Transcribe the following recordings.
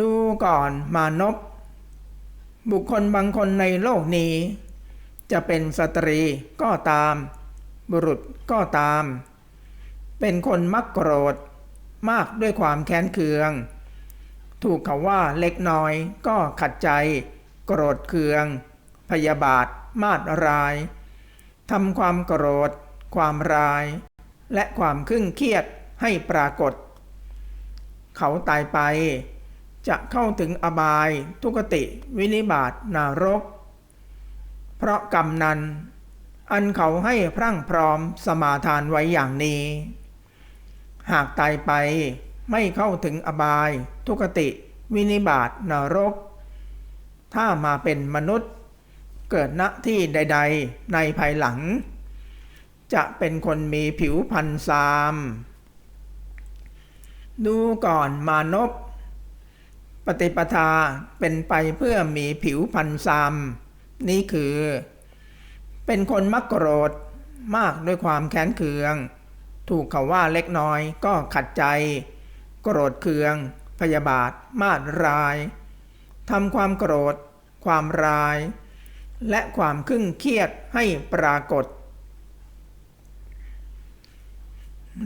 ดูก่อนมานพบุคคลบางคนในโลกนี้ จะเป็นสตรีก็ตาม บุรุษก็ตาม เป็นคนมักโกรธ มากด้วยความแค้นเคือง ถูกเขาว่าเล็กน้อยก็ขัดใจ โกรธเคือง พยาบาท มาดรายทำความโกรธ ความราย และความครึ่งเครียดให้ปรากฏ เขาตายไป จะเข้าถึงอบาย ทุกติ วินิบาตนารก เพราะกรรมนั้น อันเขาให้พรั่งพร้อมสมาทานไว้อย่างนี้ หากตายไปไม่เข้าถึงอบาย ทุกติ วินิบาตนารก ถ้ามาเป็นมนุษย์ เกิดณที่ใด ๆ ในภายหลัง จะเป็นคนมีผิวพันธ์ซาม ดูก่อนมานพ ปฏิปทาเป็นไปเพื่อมีผิวพันธ์ซามนี่คือ เป็นคนมักโกรธมากด้วยความแค้นเคือง ถูกเขาว่าเล็กน้อยก็ขัดใจ โกรธเคือง พยาบาท มาดรายทำความโกรธ ความราย และความครึ่งเครียดให้ปรากฏ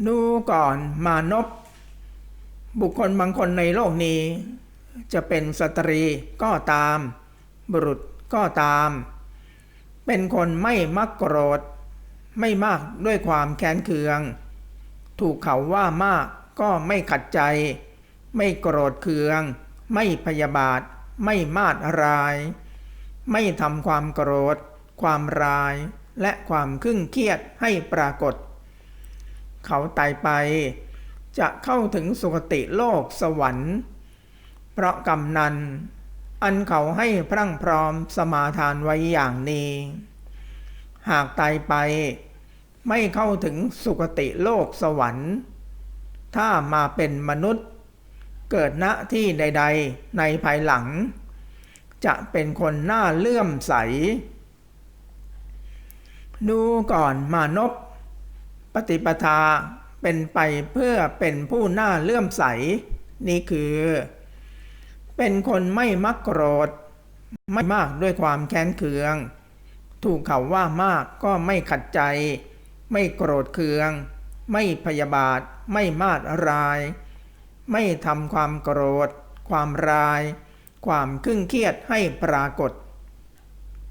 ดูก่อนมานพบุคคลบางคนในโลกนี้ จะเป็นสตรีก็ตาม บุรุษก็ตาม เป็นคนไม่มักโกรธ ไม่มากด้วยความแค้นเคือง ถูกเขาว่ามากก็ไม่ขัดใจ ไม่โกรธเคือง ไม่พยาบาท ไม่มาดราย ไม่ทำความโกรธ ความราย และความครึ่งเครียดให้ปรากฏ เขาตายไป จะเข้าถึงสุคติโลกสวรรค์ เพราะกรรมนั้น อันเขาให้พรั่งพร้อมสมาทานไว้อย่างนี้ หากตายไปไม่เข้าถึงสุคติโลกสวรรค์ ถ้ามาเป็นมนุษย์ เกิดณที่ใด ๆ ในภายหลัง จะเป็นคนหน้าเลื่อมใส ดูก่อนมานพปฏิปทาเป็นไปเพื่อเป็นผู้หน้าเลื่อมใส นี่คือ เป็นคนไม่มักโกรธ ไม่มากด้วยความแค้นเคือง ถูกเขาว่ามากก็ไม่ขัดใจ ไม่โกรธเคือง ไม่พยาบาท ไม่มาดราย ไม่ทำความโกรธ ความราย ความครึ่งเครียดให้ปรากฏ